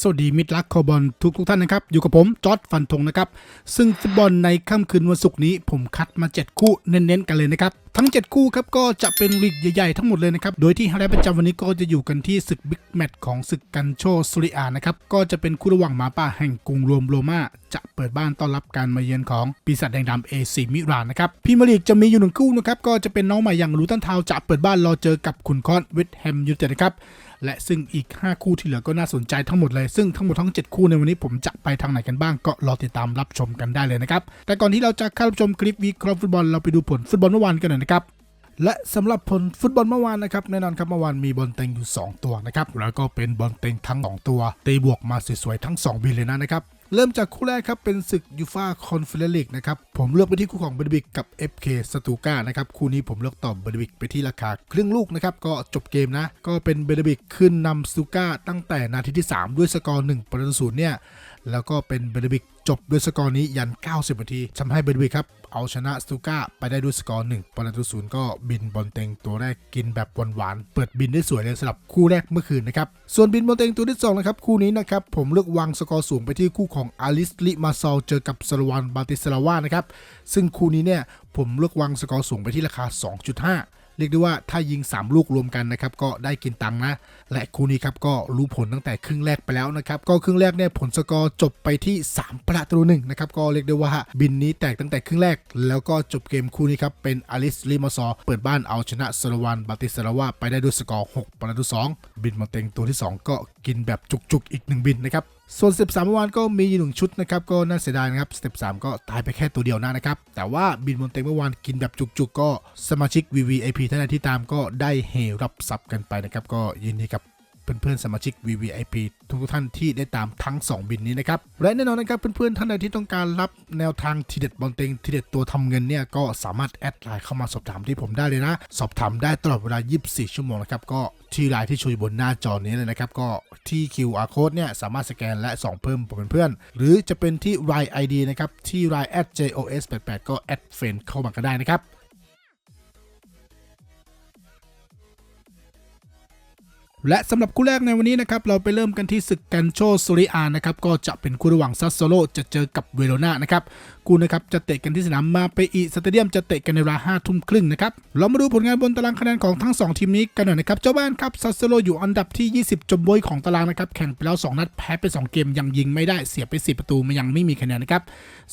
สวัสดีมิตรรักคอบอลทุกทุกท่านนะครับ อยู่กับผมจอร์ดฟันธงนะครับ ซึ่งฟุตบอลในค่ำคืนวันศุกร์นี้ผมคัดมา 7 คู่เน้นๆกันเลยนะครับ ทั้ง 7 คู่ครับก็จะเป็นลีกใหญ่ๆทั้งหมดเลยนะครับ โดยที่ไฮไลท์ประจำวันนี้ก็จะอยู่กันที่ศึกบิ๊กแมตช์ของศึกกันโชสุริอานะครับ ก็จะเป็นคู่ระหว่างหมาป่าแห่งกรุงโรมโรมาจะเปิดบ้านต้อนรับการมาเยือนของปีศาจแดงดำเอซีมิรานนะครับพีมียร์ลีกจะมีอยู่หนึ่งคู่นะครับก็จะเป็นน้องใหม่อย่างลูตันทาวจะเปิดบ้านรอเจอกับขุนคอนเวสต์แฮมยูไนเต็ดนะครับ และซึ่งอีก 5 คู่ที่เหลือก็น่าสนใจทั้งหมดเลย ซึ่งทั้งหมดทั้ง 7 คู่ในวันนี้ผมจะไปทางไหนกันบ้างก็รอติดตามรับชมกันได้เลยนะครับ แต่ก่อนที่เราจะเข้ารับชมคลิปวิเคราะห์ฟุตบอลเราไปดูผลฟุตบอลเมื่อวานกันหน่อยนะครับและสำหรับผลฟุตบอลเมื่อวานนะครับแน่นอนครับเมื่อวานมีบอลเต็งอยู่ 2 ตัวนะครับแล้วก็เป็นบอลเต็งทั้ง 2 ตัวตีบวกมาสวยๆทั้ง2บินเลยนะนะครับ เริ่มจากคู่แรกครับเป็นศึกยูฟาคอนเฟอเรนซ์ลีกนะครับผมเลือกไปที่คู่ของเบอร์บิกกับ FK สตูก้านะครับคู่นี้ผมเลือกตอบเบอร์บิกไปที่ราคาครึ่งลูกนะครับก็จบเกมนะก็เป็นเบอร์บิกขึ้นนำสตูก้าตั้งแต่นาทีที่ 3 ด้วยสกอร์1ประตูศูนย์เนี่ย แล้วก็เป็นเบรบิกจบด้วยสกอร์นี้ยัน 90นาทีทำให้เบรบิกครับ เอาชนะสตูก้าไปได้ด้วยสกอร์1ประตูศูนย์ก็บินบอลเต็งตัวแรกกินแบบหวานๆเปิดบินได้สวยเลยสำหรับคู่แรกเมื่อคืนนะครับ ส่วนบินบอลเต็งตัวที่สองนะครับคู่นี้นะครับผมเลือกวางสกอร์สูงไปที่คู่ของอาลิสลิมาซอลเจอกับสลวันบาติสลาวานะครับซึ่งคู่นี้เนี่ยผมเลือกวางสกอร์สูงไปที่ราคา 2.5เรียกได้ว่าถ้ายิง 3 ลูกรวมกันนะครับก็ได้กินตังนะ และคู่นี้ครับก็รู้ผลตั้งแต่ครึ่งแรกไปแล้วนะครับก็ครึ่งแรกเนี่ยผลสกอร์จบไปที่ 3 ประตูหนึ่งนะครับก็เรียกได้ว่าบินนี้แตกตั้งแต่ครึ่งแรก แล้วก็จบเกมคู่นี้ครับเป็นอลิสลิมาซอเปิดบ้านเอาชนะสลวันบาติสลาวาไปได้ด้วยสกอร์6ประตู2 บินมาเต็งตัวที่ 2 ก็กินแบบจุกๆอีกหนึ่งบินนะครับส่วนสเตปสามเมื่อวานก็มีอยู่หนึ่งชุดนะครับก็น่าเสียดายนะครับสเต็ปสามก็ตายไปแค่ตัวเดียวนะนะครับ แต่ว่าบินบนเต็งเมื่อวานกินแบบจุกๆ ก็สมาชิก VVIP ท่านใดที่ตามก็ได้เฮรับซับกันไปนะครับก็ยินดีกับ เพื่อนๆสมาชิก VVIP ทุกท่านที่ได้ตามทั้ง 2 บินนี้นะครับ และแน่นอนนะครับเพื่อนๆท่านใดที่ต้องการรับแนวทางทีเด็ดบอลเต็งทีเด็ดตัวทำเงินเนี่ยก็สามารถแอดไลน์เข้ามาสอบถามที่ผมได้เลยนะ สอบถามได้ตลอดเวลา 24 ชั่วโมงนะครับก็ที่ไลน์ที่โชว์อยู่บนหน้าจอนี้เลยนะครับ ก็ที่ QR code เนี่ยสามารถสแกนและส่องเพิ่มผมเป็นเพื่อนหรือจะเป็นที่ Line ID นะครับที่ Line @jos88 ก็แอดเฟนเข้ามาก็ได้นะครับ และสำหรับคู่แรกในวันนี้นะครับเราไปเริ่มกันที่ศึกกันโชสุริอานะครับก็จะเป็นคู่ระหว่างซัสโซโลจะเจอกับเวโรนานะครับคู่นะครับจะเตะกันที่สนามมาเปอีสเตเดียมจะเตะกันในเวลาห้าทุ่มครึ่งนะครับเรามาดูผลงานบนตารางคะแนนของทั้ง 2 ทีมนี้กันหน่อยนะครับเจ้าบ้านครับซัสโซโลอยู่อันดับที่ 20 จมบวยของตารางนะครับแข่งไปแล้ว 2 นัดแพ้ไป 2 เกมยังยิงไม่ได้เสียไป4ประตูมันยังไม่มีคะแนนนะครับ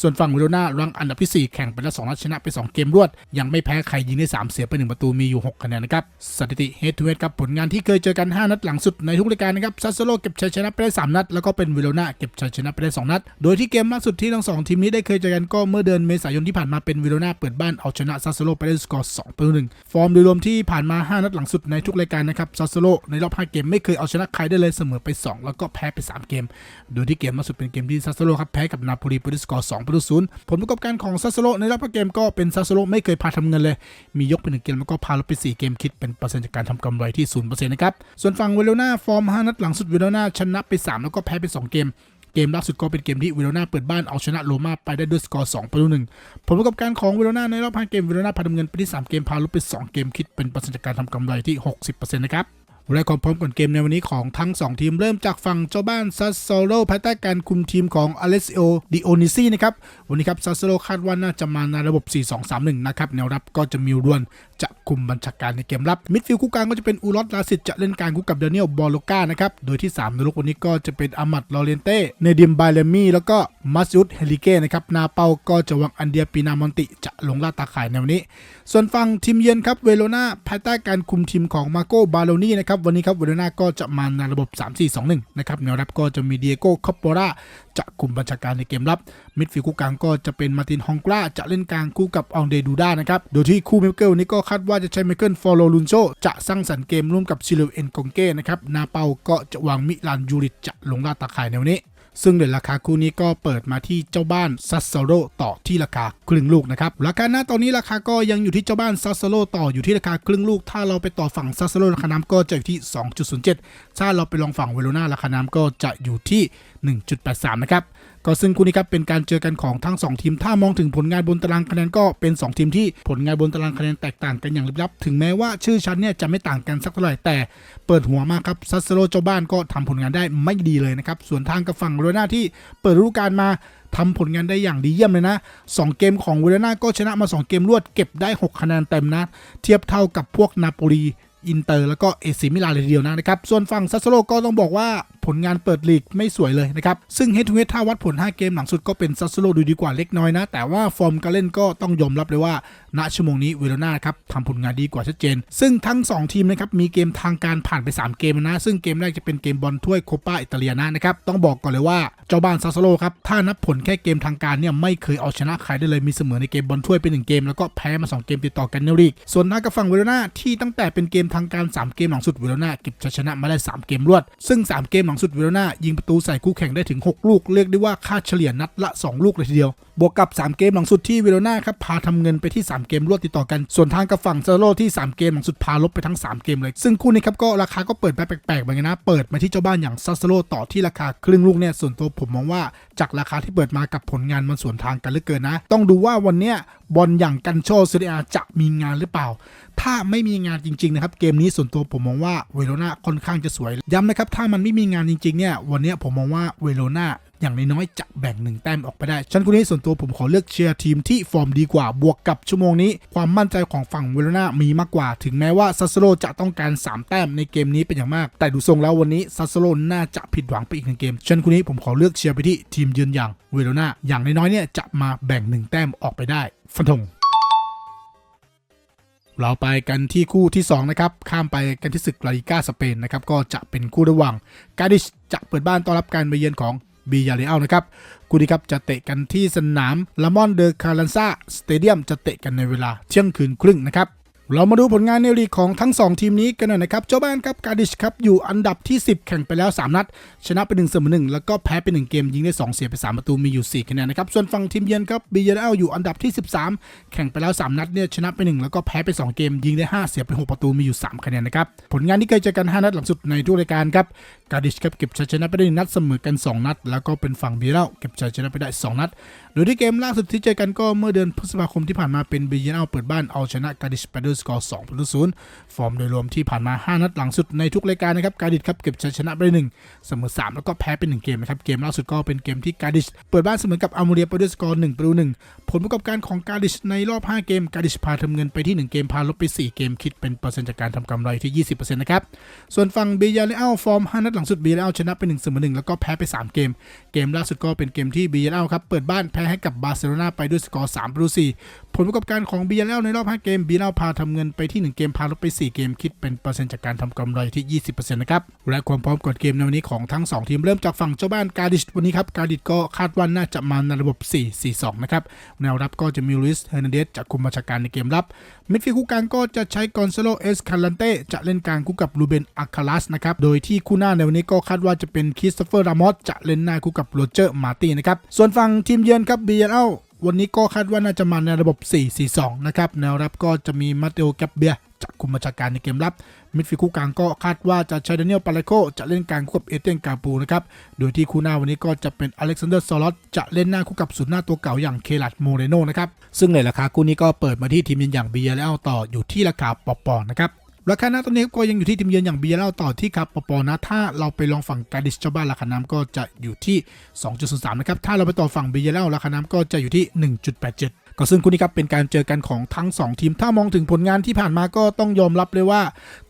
ส่วนฝั่งเวโรนารังอันดับที่ 4 แข่งไปแล้ว2นัดชนะไป 2 เกมรวด ยังไม่แพ้ใครยิงได้3เสียไป1ประตูมีอยู่ 6 คะแนนนะครับสถิติเฮดทูเฮดครับผลงานที่เคยเจอกัน5 5 นัดหลังสุดในทุกรายการนะครับซัสโซโลเก็บชัยชนะไปได้ 3 นัด แล้วก็เป็นเวโรนาเก็บชัยชนะไปได้ 2 นัด โดยที่เกมล่าสุดที่ทั้งสองทีมนี้ได้เคยเจอกันก็เมื่อเดือนเมษายนที่ผ่านมาเป็นเวโรนาเปิดบ้านเอาชนะซัสโซโลไปได้สกอร์2ต่อ1ฟอร์มโดยรวมที่ผ่านมา 5 นัดหลังสุดในทุกรายการนะครับซัสโซโลในรอบ 5 เกมไม่เคยเอาชนะใครได้เลยเสมอไป 2 แล้วก็แพ้ไป 3 เกม โดยที่เกมล่าสุดเป็นเกมที่ซัสโซโลครับแพ้กับนาโปลีไปด้วยสกอร์2ประตู0ผลประกอบการของซัสโซโลในรอบ5เกมก็เป็นซัสโซโลไม่เคยพาทำเงินเลย มียกไป1เกมแล้วก็พาลบไป4เกมคิดเป็นเปอร์เซ็นต์จากการทำกำไรที่0%นะครับส่วนฝั่งเวโรนาฟอร์ม 5 นัดหลังสุดเวโรนาชนะไป 3 แล้วก็แพ้ไป 2 เกม เกมล่าสุดก็เป็นเกมที่เวโรนาเปิดบ้านเอาชนะโรม่าไปได้ด้วยสกอร์2ประตู1ผลประกอบการของเวโรนาในรอบ 5 เกมเวโรนาพาทำเงินไปที่ 3 เกมพาลบไป 2 เกมคิดเป็นเปอร์เซ็นต์การทำกำไรที่ 60%นะครับและความพร้อมก่อนเกมในวันนี้ของทั้ง 2 ทีมเริ่มจากฝั่งเจ้าบ้านซัสโซโลภายใต้การคุมทีมของอเลสโอดิโอนิซีนะครับ วันนี้ครับซัสโซโลคาดว่าน่าจะมาในระบบ 4-2-3-1 นะครับ แนวรับก็จะมีรวน จะคุมบัญชาการในเกมรับมิดฟิลด์คู่กลางก็จะเป็นอูรอสลาสิตจะเล่นกางคู่กับเดนิเอลบอลโลกานะครับโดยที่3ในลูกวันนี้ก็จะเป็นอามัดลอเรนเต้เนดิมบาเลมี่แล้วก็มัสยุดเฮลิเก้นะครับนาเปาก็จะวางอันเดียปีนามอนติจะลงล่าตาข่ายในวันนี้ ส่วนฝั่งทีมเยือนครับเวโรนาภายใต้การคุมทีมของมาโกบาโลนี่นะครับวันนี้ครับเวโรนาก็จะมาในระบบ 3-4-2-1นะครับแนวรับก็จะมีเดียโก้คอปโปราจะคุมบัญชาการในเกมรับมิดฟิลด์คู่กลางก็จะเป็นมาตินฮองกราจะเล่นกลางคู่กับอองเดดูด้านะครับ โดยที่คู่มิเกิลนี้ก็คาดว่าจะใช้ไมเคิลฟอลโลลุนโซจะสร้างสรรค์เกมร่วมกับซิลเวนกงเก้นะครับนาเปาก็จะวางมิลานยูริตจะลงลาตาข่ายแนวนี้ ซึ่งเดราคาคู่นี้ก็เปิดมาที่เจ้าบ้านซัสโซโรต่อที่ราคาครึ่งลูกนะครับราคาหน้าตอนนี้ราคาก็ยังอยู่ที่เจ้าบ้านซัสโซโรต่ออยู่ที่ราคาครึ่งลูก ถ้าเราไปต่อฝั่งซัสโซโรราคาน้ำก็จะอยู่ที่ 2.07 ถ้าเราไปลองฝั่งเวโรนาราคาน้ำก็จะอยู่ที่ 1.83 นะครับ ก็ซึ่งคู่นี้ครับเป็นการเจอกันของทั้ง 2 ทีม ถ้ามองถึงผลงานบนตารางคะแนนก็เป็น 2 ทีมที่ผลงานบนตารางคะแนนแตกต่างกันอย่างลิบลับ ถึงแม้ว่าชื่อชั้นเนี่ยจะไม่ต่างกันสักเท่าไหร่แต่เปิดหัวมากครับซัสเซโรเจ้าบ้านก็ทำผลงานได้ไม่ดีเลยนะครับส่วนทางกับฝั่งโรน่าที่เปิดฤดูกาลมาทำผลงานได้อย่างดีเยี่ยมเลยนะ 2 เกมของเวโรนาก็ชนะมา 2 เกมรวดเก็บได้ 6 คะแนนเต็มนะ เทียบเท่ากับพวกนาโปลี อินเตอร์แล้วก็เอซิมิลานเลยทีเดียวนะครับ ส่วนฝั่งซัสโซโลก็ต้องบอกว่าผลงานเปิดลีกไม่สวยเลยนะครับ ซึ่งเฮดทูเฮดถ้าวัดผล 5 เกมหลังสุดก็เป็นซัสโซโลดูดีกว่าเล็กน้อยนะ แต่ว่าฟอร์มการเล่นก็ต้องยอมรับเลยว่า ณชั่วโมงนี้เวโรนาครับทำผลงานดีกว่าชัดเจน ซึ่งทั้ง 2 ทีมนะครับมีเกมทางการผ่านไป 3 เกมนะ ซึ่งเกมแรกจะเป็นเกมบอลถ้วยโคปาอิตาเลียนานะครับต้องบอกก่อนเลยว่าเจ้าบ้านซัสโซโลครับถ้านับผลแค่เกมทางการเนี่ยไม่เคยเอาชนะใครได้เลยมีเสมอในเกมบอลถ้วยเป็นหนึ่งเกมแล้วก็แพ้มา 2 เกมติดต่อกันในลีกส่วนทากับฝั่งเวโรนาที่ตั้งแต่เป็นเกมทางการ 3 เกมหลังสุดเวโรนาเก็บชัยชนะมาได้ 3 เกมรวด ซึ่ง 3 เกมหลังสุดเวโรนายิงประตูใส่คู่แข่งได้ถึง 6 ลูก เรียกได้ว่าค่าเฉลี่ยนัดละ 2 ลูกเลยทีเดียว บวกกับ 3 เกมหลังสุดที่เวโรนาครับพาทำเงินไปที่ 3 เกมรวดติดต่อกัน ส่วนทางกับฝั่งเซโรที่ 3 เกมหลังสุดพาลบไปทั้ง 3 เกมเลย ซึ่งคู่นี้ครับก็ราคาก็เปิดไปแปลกๆเหมือนกันนะ เปิดมาที่เจ้าบ้านอย่างซัสโซโลต่อที่ราคาครึ่งลูกเนี่ยส่วนตัวผมมองว่า จากราคาที่เปิดมากับผลงานมันสวนทางกันเหลือเกินนะ ต้องดูว่าวันเนี้ยบอลอย่างกันโชเซเรียจะมีงานหรือเปล่า ถ้าไม่มีงานจริง ๆ นะครับ เกมนี้ส่วนตัวผมมองว่าเวโรนาค่อนข้างจะสวย ย้ำนะครับ ถ้ามันไม่มีงานจริง ๆ เนี่ย วันนี้ผมมองว่าเวโรนา อย่างน้อยๆจะแบ่งหนึ่งแต้มออกไปได้ฉันคนนี้ส่วนตัวผมขอเลือกเชียร์ทีมที่ฟอร์มดีกว่าบวกกับชั่วโมงนี้ ความมั่นใจของฝั่งเวโรนามีมากกว่า ถึงแม้ว่าซัสโซโลจะต้องการ 3 แต้มในเกมนี้เป็นอย่างมาก แต่ดูทรงแล้ววันนี้ซัสโลน่าจะผิดหวังไปอีกหนึ่งเกมฉันคนนี้ผมขอเลือกเชียร์ไปที่ทีมยืนอย่างเวโรนาอย่างน้อยๆเนี่ยจะมาแบ่งหนึ่งแต้มออกไปได้ฟันธงเราไปกันที่คู่ที่ 2 นะครับ ข้ามไปกันที่ศึกลาลิก้าสเปนนะครับ ก็จะเป็นคู่ระหว่างกาดิชจะเปิดบ้านต้อนรับการมาเยือนของ บียาเรอัลนะครับคู่นี้ครับจะเตะกันที่สนามลามอนเดอคารันซาสเตเดียมจะเตะกันในเวลาเที่ยงคืนครึ่งนะครับ เรามาดูผลงานในลีกของทั้ง 2 ทีมนี้กันหน่อยนะครับ เจ้าบ้านครับ กาดิชครับ อยู่อันดับที่ 10 แข่งไปแล้ว 3 นัด ชนะไป1เสมอ1แล้วก็แพ้ไป 1 เกม ยิงได้ 2 เสียไป 3 ประตู มีอยู่ 4 คะแนนนะครับ ส่วนฝั่งทีมเยือนครับบีเยลอยู่อันดับที่ 13 แข่งไปแล้ว 3 นัดเนี่ยชนะไป 1 แล้วก็แพ้ไป 2 เกม ยิงได้ 5 เสียไป 6 ประตู มีอยู่ 3 คะแนนนะครับ ผลงานที่เคยเจอกัน 5 นัดหลังสุดในทุกรายการครับ กาดิชครับเก็บชัยชนะไปได้1นัดเสมอกัน 2 นัด แล้วก็เป็นฝั่งบีเยลเก็บชัยชนะไปได้ 2 นัด โดยที่เกมล่าสุดที่เจอกันก็เมื่อเดือนพฤษภาคมที่ผ่านมาเป็นบีเยลเปิดบ้านเอาชนะกาดิชไปด้วยสกอร์2ประตูศูนย์ฟอร์มโดยรวมที่ผ่านมา 5 นัดหลังสุดในทุกรายการนะครับ กาดิชครับเก็บชัยชนะไปหนึ่งเสมอ 3 แล้วก็แพ้ไป1เกมนะครับ เกมล่าสุดก็เป็นเกมที่กาดิชเปิดบ้านเสมอกับอัลโมเรียไปด้วยสกอร์1ประตู1ผลประกอบการของกาดิชในรอบ 5 เกม กาดิชพาทำเงินไปที่ 1 เกมพาลบไป 4 เกมคิดเป็นเปอร์เซ็นต์จากการทำกำไรที่ 20%นะครับส่วนฝั่งเบียร์เลอัลฟอร์ม 5 นัดหลังสุดเบียร์เลอัลชนะไป1เสมอ1แล้วก็แพ้ไป 3 เกม เกมล่าสุดก็เป็นเกมที่เบียร์เลอัลครับเปิดบ้านแพ้ให้กับบาร์เซโลนาไปด้วยสกอร์3ประตู4ผลประกอบการของเบียร์เลอัลในรอบ 5 เกมเบียร์เลอัลพาทำเงินไปที่ 1 เกมพาลบไป 4 เกมคิดเป็นเปอร์เซ็นต์จากการทำกำไรที่ 20%นะครับ และความพร้อมก่อนเกมในวันนี้ของทั้ง 2 ทีมเริ่มจากฝั่งเจ้าบ้านกาดิชวันนี้ครับกาดิชก็คาดว่าน่าจะมาในระบบ 4-4-2 นะครับ แนวรับก็จะมีลุยส์เฮอร์นันเดสจากคุมบัญชาการในเกมรับมิดฟิลด์คู่กลางก็จะใช้กอนซาโลเอสคารันเต้จะเล่นกลางคู่กับลูเบนอาคาลัสนะครับโดยที่คู่หน้าในวันนี้ก็คาดว่าจะเป็นคริสโตเฟอร์รามอสจะเล่นหน้าคู่กับโรเจอร์มาร์ตินนะครับส่วนฝั่งทีมเยือนครับบีเอล วันนี้ก็คาดว่าน่าจะมาในระบบ 4-4-2 นะครับ แนวรับก็จะมีมาเตโอแกบเบียจากคุมบัญชาการในเกมรับ มิดฟิลด์คู่กลางก็คาดว่าจะใช้ดานิเอลปาเลโกจะเล่นกลางคู่กับเอเตนกาปูนะครับ โดยที่คู่หน้าวันนี้ก็จะเป็นอเล็กซานเดอร์ซอลอสจะเล่นหน้าคู่กับศูนย์หน้าตัวเก่าอย่างเคลัดโมเรโนนะครับ ซึ่งในราคาคู่นี้ก็เปิดมาที่ทีมยือนอย่างเบียแล้วต่ออยู่ที่ราคาปอปอนะครับ ราคาหน้าตอนนี้ก็ยังอยู่ที่ทีมเยือนอย่างเบียร์เล่าต่อที่ครับปปนะถ้าเราไปลองฝั่งกาดิสเจ้าบ้านราคาน้ำก็จะอยู่ที่ 2.03 นะครับ ถ้าเราไปต่อฝั่งเบียร์เล่าราคาน้ำก็จะอยู่ที่ 1.87 ก็ซึ่งคู่นี้ครับเป็นการเจอกันของทั้ง 2 ทีม ถ้ามองถึงผลงานที่ผ่านมาก็ต้องยอมรับเลยว่า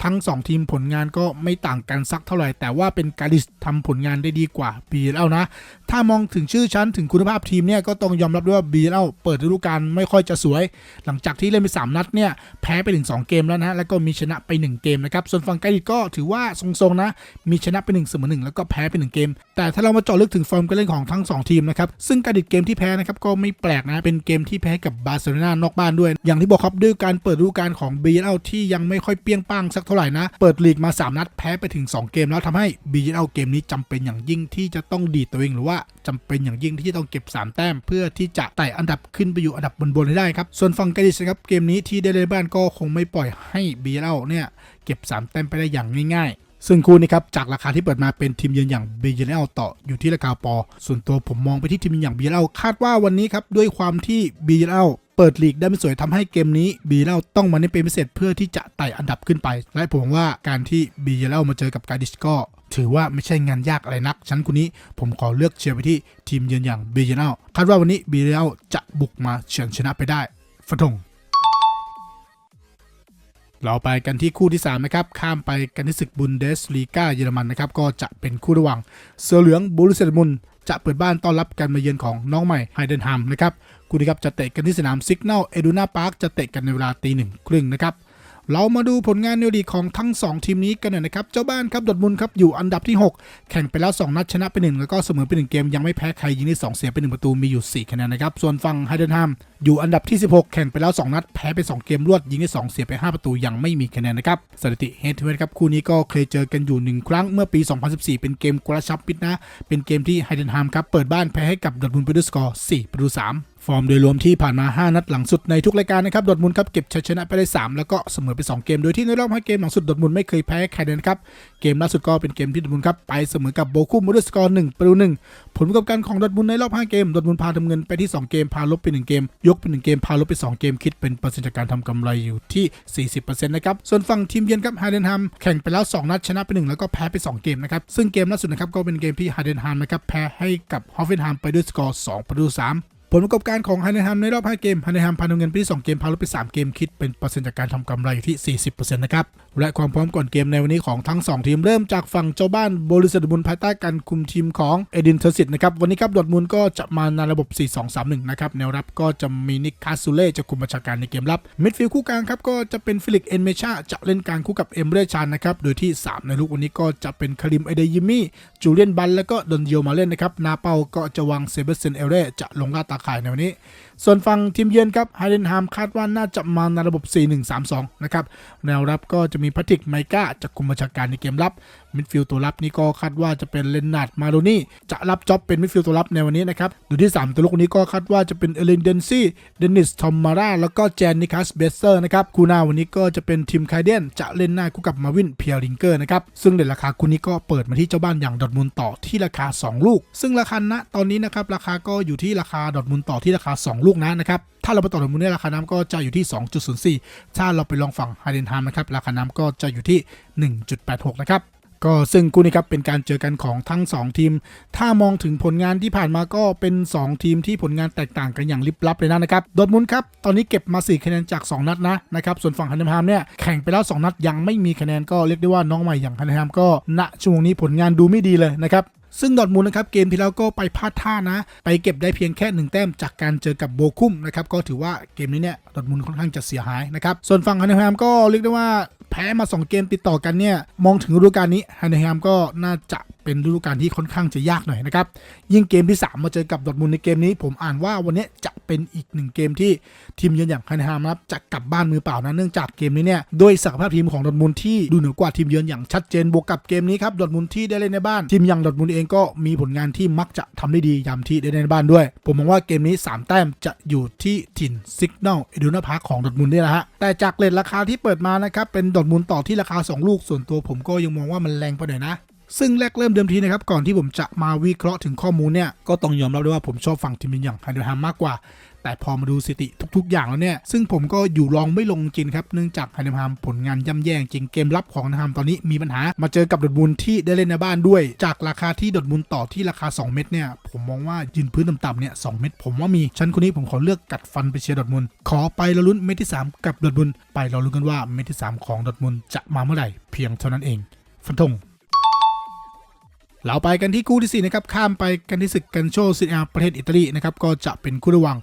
ทั้ง 2 ทีมผลงานก็ไม่ต่างกันสักเท่าไหร่ แต่ว่าเป็นกาดิสทำผลงานได้ดีกว่าบียร์เล่านะ ถ้ามองถึงชื่อชั้นถึงคุณภาพทีมเนี่ยก็ต้องยอมรับด้วยว่าบีเล่าเปิดฤดูกาลไม่ค่อยจะสวย หลังจากที่เล่นไป 3 นัดเนี่ยแพ้ไปถึง2เกมแล้วนะแล้วก็มีชนะไป 1 เกมนะครับส่วนฝั่งไกดิดก็ถือว่าทรงๆนะ มีชนะไป1เสมอ1แล้วก็แพ้ไป1เกม แต่ถ้าเรามาเจาะลึกถึงฟอร์มการเล่นของทั้ง 2 ทีมนะครับซึ่งไกดิดเกมที่แพ้นะครับก็ไม่แปลกนะเป็นเกมที่แพ้กับบาร์เซโลนานอกบ้านด้วย อย่างที่บอกครับด้วยการเปิดฤดูกาลของบีเอลที่ยังไม่ค่อยเปี้ยงป้างสักเท่าไหร่นะ เปิดลีกมา 3 นัดแพ้ไปถึง 2 เกมแล้วทำให้บีเอลเกมนี้จำเป็นอย่างยิ่งที่จะต้องดีตัวเองหรือว่าจำเป็นอย่างยิ่งที่จะต้องเก็บ 3 แต้ม เพื่อที่จะไต่อันดับขึ้นไปอยู่อันดับบนๆให้ได้ครับส่วนฝั่งกาดิสครับเกมนี้ที่ได้เล่นบ้านก็คงไม่ปล่อยให้บีเอลเนี่ยเก็บ 3 แต้มไปได้อย่างง่ายๆ ซึ่งคู่นี้ครับจากราคาที่เปิดมาเป็นทีมเยือนอย่างเบเยลต่ออยู่ที่ราคาปอ ส่วนตัวผมมองไปที่ทีมเยือนอย่างเบเยลคาดว่าวันนี้ครับด้วยความที่เบเยลเปิดลีกได้ไม่สวยทำให้เกมนี้เบเยลต้องมาเน้นเป็นพิเศษเพื่อที่จะไต่อันดับขึ้นไป และผมว่าการที่เบเยลมาเจอกับการดิชก็ ถือว่าไม่ใช่งานยากอะไรนักชั้นคู่นี้ผมขอเลือกเชียร์ไปที่ทีมเยือนอย่างเบเยลคาดว่าวันนี้เบเยลจะบุกมาเฉือนชนะไปได้ฟันธง เราไปกันที่คู่ที่ 3 นะครับ ข้ามไปกันที่ศึกบุนเดสลีกาเยอรมันนะครับ ก็จะเป็นคู่ระหว่างเสือเหลืองบูรุสเซดมุนจะเปิดบ้านต้อนรับการมาเยือนของน้องใหม่ไฮเดนฮัมนะครับ คู่นี้ครับจะเตะกันที่สนามซิกเนลเอดูนาพาร์คจะเตะกันในเวลาตีหนึ่งครึ่งนะครับ เรามาดูผลงานในลีกของทั้ง 2 ทีมนี้กันหน่อยนะครับ เจ้าบ้านครับดอทมุนครับอยู่อันดับที่ 6 แข่งไปแล้ว 2 นัดชนะไป 1 แล้วก็เสมอไป 1 เกม ยังไม่แพ้ใครยิงได้2เสียไป 1 ประตูมีอยู่ 4 คะแนนนะครับ ส่วนฝั่งไฮเดนฮัมอยู่อันดับที่ 16 แข่งไปแล้ว 2 นัด แพ้ไป 2 เกมรวดยิงได้ 2 เสียไป 5 ประตูยังไม่มีคะแนนนะครับสถิติเฮดทูเฮดครับคู่นี้ก็เคยเจอกันอยู่ 1 ครั้งเมื่อปี 2014 เป็นเกมกระชับมิตรนะ เป็นเกมที่ไฮเดนฮัมครับเปิดบ้านแพ้ให้กับดอทมุนไปด้วยสกอร์4ประตู3 ฟอร์มโดยรวมที่ผ่านมา 5 นัดหลังสุดในทุกรายการนะครับ ดอทมุนครับเก็บชัยชนะไปได้ 3 แล้วก็เสมอไป 2 เกม โดยที่ในรอบ 5 เกมหลังสุดดอทมุนไม่เคยแพ้ใครเลยนะครับ เกมล่าสุดก็เป็นเกมที่ดอทมุนครับไปเสมอกับโบคุมด้วยสกอร์1ประตู1ผลประกอบการของดอทมุนในรอบ 5 เกม ดอทมุนพาทำเงินไปที่ 2 เกม พาลบไป 1 เกม ยกไป 1 เกม พาลบไป 2 เกม คิดเป็นเปอร์เซ็นต์จากการทำกำไรอยู่ที่ 40%นะครับ ส่วนฝั่งทีมเยือนครับไฮเดนฮัมแข่งไปแล้ว 2 นัดชนะไป 1 แล้วก็แพ้ไป 2 เกมนะครับ ซึ่งเกมล่าสุดนะครับก็เป็นเกมที่ไฮเดนฮัมนะครับแพ้ให้กับฮอฟเฟนฮัมไปด้วยสกอร์2ประตู3 ผลประกอบการของฮันเนฮัมในรอบ 5 เกมฮันเนฮัมพาเงินไปที่ 2 เกมพาลบไป 3 เกมคิดเป็นเปอร์เซ็นต์จากการทำกำไรอยู่ที่ 40%นะครับ และความพร้อมก่อนเกมในวันนี้ของทั้ง 2 ทีมเริ่มจากฝั่งเจ้าบ้านบลิสดอร์ทมุนด์ภายใต้การคุมทีมของเอดินเทอร์สิตนะครับ วันนี้ครับดอทมุนด์ก็จะมาในระบบ 4-2-3-1 นะครับ แนวรับก็จะมีนิกคาซูเล่จะคุมบัญชาการในเกมรับมิดฟิลด์คู่กลางครับก็จะเป็นฟิลิกเอนเมชาจะเล่นกลางคู่กับเอมเรชานนะครับโดยที่ 3 ในลูกวันนี้ก็จะเป็นคาริมเอเดยิมี่จูเลียนบันแล้วก็ดอนเยลมาเล่นนะครับนาเปาก็จะวางเซเบสเซนเอเร่จะลงลาตาขายในวันนี้ ส่วนฝั่งทีมเยือนครับไฮเดนฮามคาดว่าน่าจะมาในระบบ 4-1-3-2 นะครับ แนวรับก็จะมีพัติกไมก้าจะคุมบัญชาการในเกมรับ มิดฟิลด์ตัวรับนี่ก็คาดว่าจะเป็นเลนนาร์ดมาโดนี่ จะรับจ็อบเป็นมิดฟิลด์ตัวรับในวันนี้นะครับดยที่ 3 ตัวลุกนี้ก็คาดว่าจะเป็นเอเลนเดนซี่ เดนิส ทอมมาร่า แล้วก็แจนนิคัส เบสเซอร์นะครับ คู่หน้าวันนี้ก็จะเป็นทีมไคเดน จะเล่นหน้าคู่กับมาวิน เพียริงเกอร์นะครับ ซึ่งเด่นราคาคู่นี้ก็เปิดมาที่เจ้าบ้านอย่างดอร์ทมุนต่อที่ราคา 2 ลูก ซึ่งราคาณตอนนี้นะครับราคาก็อยู่ที่ราคาดอทมุนต่อที่ราคา 2 ลูกนะนะครับ ถ้าเราไปต่อดอร์ทมุนด์เนี่ยราคาน้ำก็จะอยู่ที่ 2.04 ถ้าเราไปลองฝั่งไฮเดนฮามนะครับ ราคาน้ำก็จะอยู่ที่ 1.86 นะครับก็ซึ่งคู่นี้ครับเป็นการเจอกันของทั้ง 2 ทีม ถ้ามองถึงผลงานที่ผ่านมาก็เป็น 2 ทีมที่ผลงานแตกต่างกันอย่างลิบลับเลยนะนะครับ ดอทมุนครับ ตอนนี้เก็บมา 4 คะแนนจาก 2 นัดนะนะครับ ส่วนฝั่งฮันเดนฮามเนี่ยแข่งไปแล้ว 2 นัดยังไม่มีคะแนนก็เรียกได้ว่าน้องใหม่อย่างฮันเดนฮามก็ณช่วงนี้ผลงานดูไม่ดีเลยนะครับ ซึ่งดอทมูลนะครับเกมที่แล้วก็ไปพลาดท่านะ ไปเก็บได้เพียงแค่ 1 แต้มจากการเจอกับโบคุมนะครับก็ถือว่าเกมนี้เนี่ยดอทมูลค่อนข้างจะเสียหายนะครับส่วนฝั่งฮันเดนฮามก็เรียกได้ว่าแพ้มา 2 เกมติดต่อกันเนี่ยมองถึงฤดูกาลนี้ฮันเดนฮามก็น่าจะเป็นฤดูกาลที่ค่อนข้างจะยากหน่อยนะครับ ยิ่งเกมที่ 3 มาเจอกับดอทมุนในเกมนี้ผมอ่านว่าวันนี้จะเป็นอีกหนึ่งเกมที่ทีมเยือนอย่างฮันฮามะครับจะกลับบ้านมือเปล่านะเนื่องจากเกมนี้เนี่ยด้วยศักยภาพทีมของดอทมุนที่ดูเหนือกว่าทีมเยือนอย่างชัดเจนบวกกับเกมนี้ครับดอทมุนที่ได้เล่นในบ้านทีมอย่างดอทมุนเองก็มีผลงานที่มักจะทำได้ดียามที่ได้เล่นในบ้านด้วย ผมมองว่าเกมนี้ 3 แต้มจะอยู่ที่ถิ่นซิก n นลเอดูนาพาร์คของดอทมุนนี่แหละฮะแต่จากเลทราคาที่เปิดมานะครับเป็นดอทมุนต่อที่ราคา 2 ลูกส่วนตัวผมก็ยังมองว่ามันแรงไปหน่อยนะ ซึ่งแรกเริ่มเดิมทีนะครับก่อนที่ผมจะมาวิเคราะห์ถึงข้อมูลเนี่ยก็ต้องยอมรับด้วยว่าผมชอบฝั่งทีมอย่างไฮเดรฮามมากกว่า แต่พอมาดูสถิติทุกๆ อย่างแล้วเนี่ย ซึ่งผมก็อยู่รองไม่ลงจริงครับ เนื่องจากไฮเดรฮามผลงานย่ำแย่จริงเกมรับของไฮเดรฮามตอนนี้มีปัญหา มาเจอกับดอร์ทมุนด์ที่ได้เล่นในบ้านด้วย จากราคาที่ดอร์ทมุนด์ต่อที่ราคา 2 เม็ดเนี่ยผมมองว่ายืนพื้นต่ำๆเนี่ยสเม็ดผมว่ามีชั้นคนนี้ผมขอเลือกกัดฟันไปเชียร์ดอร์ทมุนด์ขอไปเราลุ้นเม็ดที่ 3 กับดอร์ทมุนด์ไปเราลุ้นกันว่าเม็ดที่ 3 ของดอร์ทมุนด์จะมาเมื่อไหร่เพียงเท่านั้นเองฟันธง เราไปกันที่คู่ที่4นะครับข้ามไปกันที่ศึกกันโชซิอาประเทศอิตาลีนะครับก็จะเป็นคู่ระหว่าง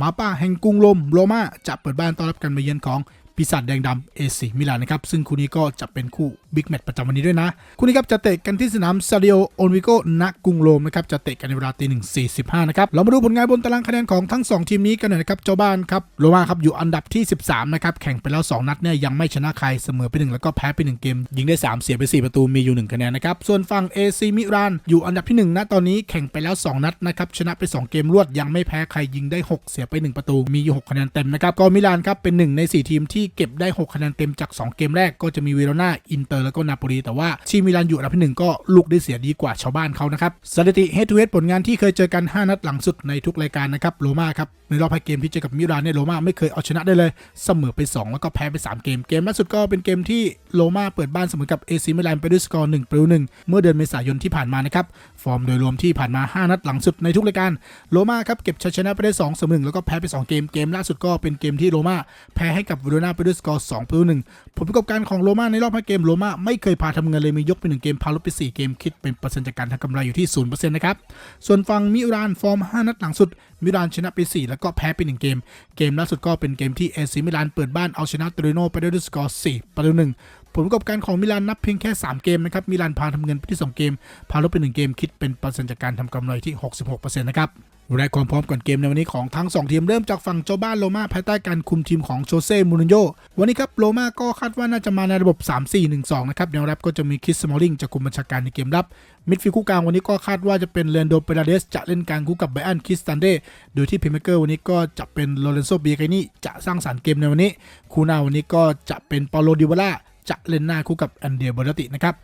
มาป้าแห่งกรุงโรมโรม่าจะเปิดบ้านต้อนรับการมาเยือนของ ปีศาจแดงดำเอซีมิลานนะครับ ซึ่งคู่นี้ก็จะเป็นคู่บิ๊กแมตช์ประจำวันนี้ด้วยนะ คู่นี้ครับจะเตะกันที่สนามซาดิโอโอนวิโกณกรุงโรมนะครับ จะเตะกันในเวลาตีหนึ่งสี่สิบห้านะครับ เรามาดูผลงานบนตารางคะแนนของทั้ง 2 ทีมนี้กันหน่อยนะครับ เจ้าบ้านครับ โรม่าครับอยู่อันดับที่ 13 นะครับ แข่งไปแล้ว 2 นัดเนี่ยยังไม่ชนะใคร เสมอไปหนึ่งแล้วก็แพ้ไปหนึ่งเกม ยิงได้ 3 เสียไป 4 ประตู มีอยู่ 1 คะแนนนะครับ ส่วนฝั่ง AC มิรานอยู่อันดับที่1นะตอนนี้แข่งไปแล้ว 2 นัดนะครับ ชนะไป 2 เกมรวด ยังไม่แพ้ใคร ยิงได้ 6 เสียไป 1 ประตู มีอยู่ 6 คะแนนเต็มนะครับ ก็มิลานครับเป็นหนึ่งใน 4 ทีมที่เก็บได้ 6 คะแนนเต็มจาก 2 เกมแรกก็จะมีเวโรนาอินเตอร์แล้วก็นาโปลีแต่ว่าชีมิลานอยู่อันดับที่หนึ่งก็ลูกได้เสียดีกว่าชาวบ้านเขานะครับสถิติเฮดทูเฮดผลงานที่เคยเจอกัน 5 นัดหลังสุดในทุกรายการนะครับโรม่าครับในรอบ5เกมที่เจอกับมิลานเนี่ยโรม่าไม่เคยเอาชนะได้เลย เสมอไป 2 แล้วก็แพ้ไป 3 เกมเกมล่าสุดก็เป็นเกมที่โรม่าเปิดบ้านเสมอกับเอซิมิลานไปด้วยสกอร์1ประตู1เมื่อเดือนเมษายนที่ผ่านมานะครับฟอร์มโดยรวมที่ผ่านมา 5 นัดหลังสุดในทุกรายการโรม่าครับเก็บชัยชนะไปได้2เสมอ1แล้วก็แพ้ไป 2 เกมเกมล่าสุดก็เป็นเกมที่โรม่าแพ้ให้กับเวโรนาไปด้วยสกอร์2ประตูหนึ่งผลประกอบการของโรม่าในรอบ 5 เกมโรม่าไม่เคยพาทำเงินเลยมียกไป1เกมพาลบไป4เกมคิดเป็นเปอร์เซ็นต์จากการทำกำไรอยู่ที่0%นะครับส่วนฝั่งมิรานฟอร์ม 5 นัดหลังสุด มิรานชนะไป 4 แล้วก็แพ้ไป1เกม เกมล่าสุดก็เป็นเกมที่เอซิมิลานเปิดบ้านเอาชนะตริโนไปด้วยสกอร์4ประตูหนึ่ง ผลประกอบการของมิลานนับเพียงแค่ 3 เกมนะครับมิลานพาทำเงินไปที่ 2 เกม พาลบไป 1 เกมคิดเป็นเปอร์เซ็นต์จากการทำกำไรที่ 66%นะครับและความพร้อมก่อนเกมในวันนี้ของทั้ง 2 ทีมเริ่มจากฝั่งเจ้าบ้านโรม่าภายใต้การคุมทีมของโชเซ่มูรินโญ่วันนี้ครับโรม่าก็คาดว่าน่าจะมาในระบบ 3-4-1-2 นะครับแนวรับก็จะมีคิสสมอลลิงจะคุมบัญชาการในเกมรับ มิดฟิลด์คู่กลางวันนี้ก็คาดว่าจะเป็นเลนโดเปราเดสจะเล่นกลางคู่กับไบอันคิสตันเดโดยที่เพลเมเกอร์วันนี้ก็จะเป็นโลเรนโซเบียกนี่จะสร้างสรรค์เกมในวันนี้ คูนาวันนี้ก็จะเป็นเปาโลดิวาล่า จะเล่นหน้าคู่กับอันเดียบรตินะครับ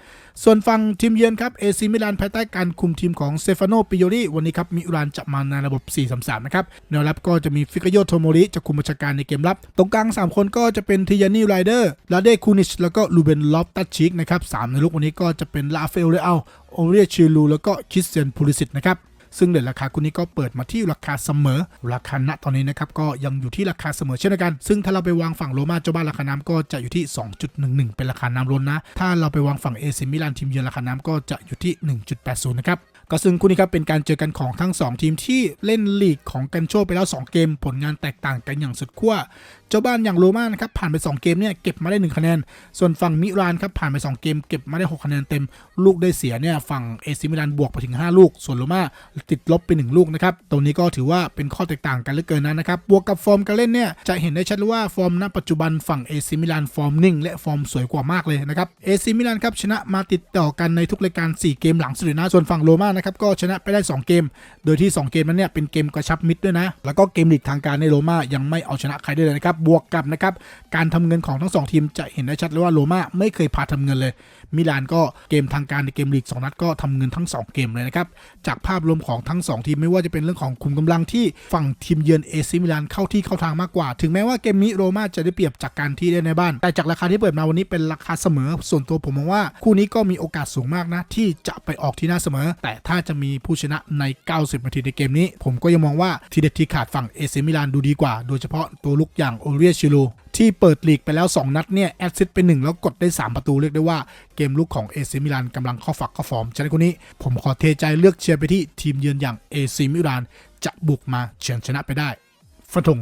ส่วนฝั่งทีมเยือนครับเอซิมิลานภายใต้การคุมทีมของเซฟานโนปิโยริวันนี้ครับมิรานจะมาในระบบ 4-3-3 นะครับแนวรับก็จะมีฟิกโยโทโมริจะคุมบัญชาการในเกมรับ ตรงกลาง 3 คนก็จะเป็นทิยานี่ไรเดอร์ลาเดคูนิชแล้วก็ลูเบนลอฟตัชชิกนะครับสามในลุกวันนี้ก็จะเป็นลาเฟลเลอัลโอเรียชิลูแล้วก็คิสเตียนพูลิสิตนะครับ ซึ่งเด่นราคาคู่นี้ก็เปิดมาที่ราคาเสมอ ราคาณตอนนี้นะครับก็ยังอยู่ที่ราคาเสมอเช่นกัน ซึ่งถ้าเราไปวางฝั่งโรม่าเจ้าบ้านราคาน้ำก็จะอยู่ที่ 2.11 เป็นราคาน้ำล้นนะ ถ้าเราไปวางฝั่งเอซิมิลานทีมเยือนราคาน้ำก็จะอยู่ที่ 1.80 นะครับก็ซึ่งคู่นี้ครับเป็นการเจอกันของทั้ง 2 ทีมที่เล่นลีกของกันโชไปแล้ว 2 เกมผลงานแตกต่างกันอย่างสุดขั้ว เจ้าบ้านอย่างโรม่านะครับผ่านไป 2 เกมเนี่ยเก็บมาได้ 1 คะแนน ส่วนฝั่งมิรานครับผ่านไป 2 เกมเก็บมาได้ 6 คะแนนเต็ม ลูกได้เสียเนี่ยฝั่งเอซิมิลานบวกไปถึง 5 ลูก ส่วนโรม่าติดลบไป 1 ลูกนะครับ ตรงนี้ก็ถือว่าเป็นข้อแตกต่างกันเหลือเกินนะครับ บวกกับฟอร์มการเล่นเนี่ยจะเห็นได้ชัดว่าฟอร์มณปัจจุบันฝั่งเอซิมิลานฟอร์มนิ่งและฟอร์มสวยกว่ามากเลยนะครับ เอซิมิลานครับชนะมาติดต่อกันในทุกรายการ 4 เกมหลังสุดนะ ส่วนฝั่งโรม่านะครับก็ชนะไปได้ 2 เกม โดยที่ 2 เกมนั้นเนี่ยเป็นเกมกระชับมิตรด้วยนะ แล้วก็เกมลีกทางการในโรม่ายังไม่เอาชนะใครได้เลยนะครับบวกกับนะครับการทำเงินของทั้ง 2 ทีมจะเห็นได้ชัดเลยว่าโรม่าไม่เคยพาทำเงินเลย มิลานก็เกมทางการในเกมลีก 2 นัดก็ทำเงินทั้ง 2 เกมเลยนะครับจากภาพรวมของทั้ง 2 ทีมไม่ว่าจะเป็นเรื่องของคุมกำลังที่ฝั่งทีมเยือนเอซิมิลานเข้าที่เข้าทางมากกว่า ถึงแม้ว่าเกมนี้โรม่าจะได้เปรียบจากการที่ได้ในบ้าน แต่จากราคาที่เปิดมาวันนี้เป็นราคาเสมอ ส่วนตัวผมมองว่าคู่นี้ก็มีโอกาสสูงมากนะที่จะไปออกที่หน้าเสมอ แต่ถ้าจะมีผู้ชนะใน 90 นาทีในเกมนี้ ผมก็ยังมองว่าทีเด็ดที่ขาดฝั่งเอซิมิลานดูดีกว่า โดยเฉพาะตัวลุกอย่างโอเรียชิโลที่เปิดลีกไปแล้ว 2 นัดเนี่ยแอดซิสไป 1 แล้วกดได้ 3 ประตูเรียกได้ว่าเกมลุกของเอซิมิลานกำลังเข้าฝักเข้าฟอร์มฉะนั้นคนนี้ผมขอเทใจเลือกเชียร์ไปที่ทีมเยือนอย่างเอซิมิลานจะบุกมาเฉือนชนะไปได้ฟันธง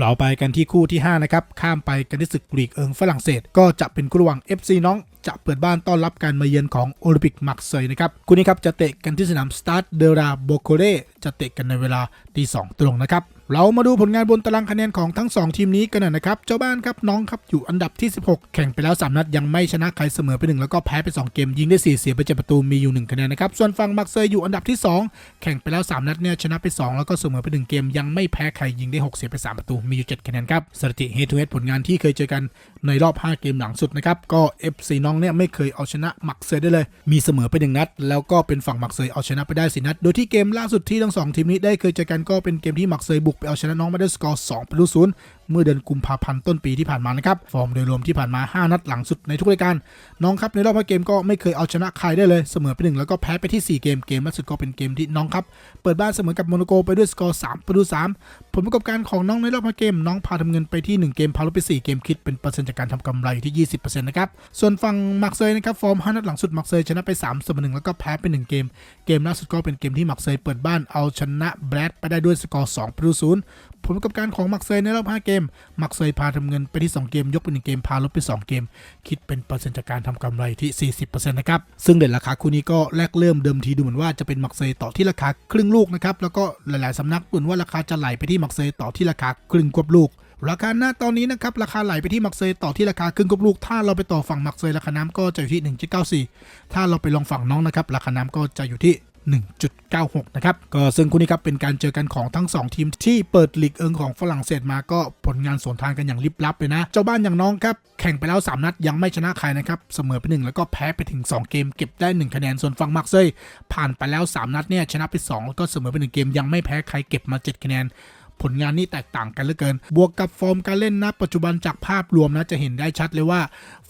เราไปกันที่คู่ที่ 5 นะครับ ข้ามไปกันที่ศึกลีกเอิงฝรั่งเศส ก็จะเป็นคู่ระหว่าง FC น้องจะเปิดบ้านต้อนรับการมาเยือนของโอลิมปิกมักเซยนะครับ คู่นี้ครับจะเตะกันที่สนามสตาร์ดเดราโบโคเรจะเตะกันในเวลาตีสองตรงนะครับ เรามาดูผลงานบนตารางคะแนนของทั้ง 2 ทีมนี้กันหน่อยนะครับ เจ้าบ้านครับน้องครับอยู่อันดับที่ 16 แข่งไปแล้ว 3 นัดยังไม่ชนะใครเสมอไป 1 แล้วก็แพ้ไป 2 เกม ยิงได้4เสียไป7ประตูมีอยู่ 1 คะแนนนะครับ ส่วนฝั่งมักเซยอยู่อันดับที่ 2 แข่งไปแล้ว 3 นัดเนี่ยชนะไป 2 แล้วก็เสมอไป 1 เกม ยังไม่แพ้ใครยิงได้ 6 เสียไป 3 ประตูมีอยู่ 7 คะแนนครับสถิติเฮทูเฮดผลงานที่เคยเจอกันในรอบ 5 เกมหลังสุดนะครับก็ FC น้องเนี่ยไม่เคยเอาชนะมักเซยได้เลย มีเสมอไป 1 นัด แล้วก็เป็นฝั่งมักเซยเอาชนะไปได้4นัด โดยที่เกมล่าสุดที่ทั้งสองทีมนี้ได้เคยเจอกันก็เป็นเกมที่มักเซยบุกเอาชนะน้องมาด้วยสกอร์2ประตูศูนย์ เมื่อเดือนกุมภาพันธ์ต้นปีที่ผ่านมานะครับ ฟอร์มโดยรวมที่ผ่านมา 5 นัดหลังสุดในทุกรายการ น้องครับในรอบ5เกมก็ไม่เคยเอาชนะใครได้เลย เสมอไปหนึ่งแล้วก็แพ้ไปที่ 4 เกม เกมล่าสุดก็เป็นเกมที่น้องครับ เปิดบ้านเสมอกับโมนาโกไปด้วยสกอร์3ประตู3ผลประกอบการของน้องในรอบ5เกม น้องพาทำเงินไปที่ 1 เกมพาลบไป4เกมคิดเป็นเปอร์เซ็นต์จากการทำกำไรอยู่ที่ 20%นะครับส่วนฝั่งมักเซยนะครับฟอร์ม 5 นัดหลังสุดมักเซยชนะไป3เสมอ1แล้วก็แพ้ไป1เกม เกมล่าสุดก็เป็นเกมที่มักเซยเปิดบ้านเอาชนะแบรดไปได้ด้วยสกอร์2ประตู0 ผลประกอบการของมักเซยในรอบ 5 เกม มักเซยพาทำเงินไปที่ 2 เกม ยกไป1เกม พาลบไป 2 เกม คิดเป็นเปอร์เซ็นต์จากการทำกำไรที่ 40%นะครับ ซึ่งเด่นราคาคู่นี้ก็แรกเริ่มเดิมทีดูเหมือนว่าจะเป็นมักเซยต่อที่ราคาครึ่งลูกนะครับ แล้วก็หลายๆสำนักบ่นว่าราคาจะไหลไปที่มักเซยต่อที่ราคาครึ่งควบลูกราคาหน้าตอนนี้นะครับ ราคาไหลไปที่มักเซยต่อที่ราคาครึ่งควบลูก ถ้าเราไปต่อฝั่งมักเซยราคาน้ำก็จะอยู่ที่ 1.94 ถ้าเราไปลองฝั่งน้องนะครับ ราคาน้ำก็จะอยู่ที่ 1.96 นะครับ ก็ซึ่งคู่นี้ครับเป็นการเจอกันของทั้ง 2 ทีมที่เปิดลีกเอิงของฝรั่งเศสมาก็ผลงานสวนทางกันอย่างลิบลับเลยนะ เจ้าบ้านอย่างน้องครับ แข่งไปแล้ว 3 นัดยังไม่ชนะใครนะครับ เสมอไป 1 แล้วก็แพ้ไปถึง 2 เกมเก็บได้ 1 คะแนนส่วนฝั่งมาร์เซย์ผ่านไปแล้ว 3 นัดเนี่ยชนะไป 2 แล้วก็เสมอไป 1 เกมยังไม่แพ้ใครเก็บมา 7 คะแนน ผลงานนี่แตกต่างกันเหลือเกิน บวกกับฟอร์มการเล่นนะปัจจุบันจากภาพรวมนะจะเห็นได้ชัดเลยว่า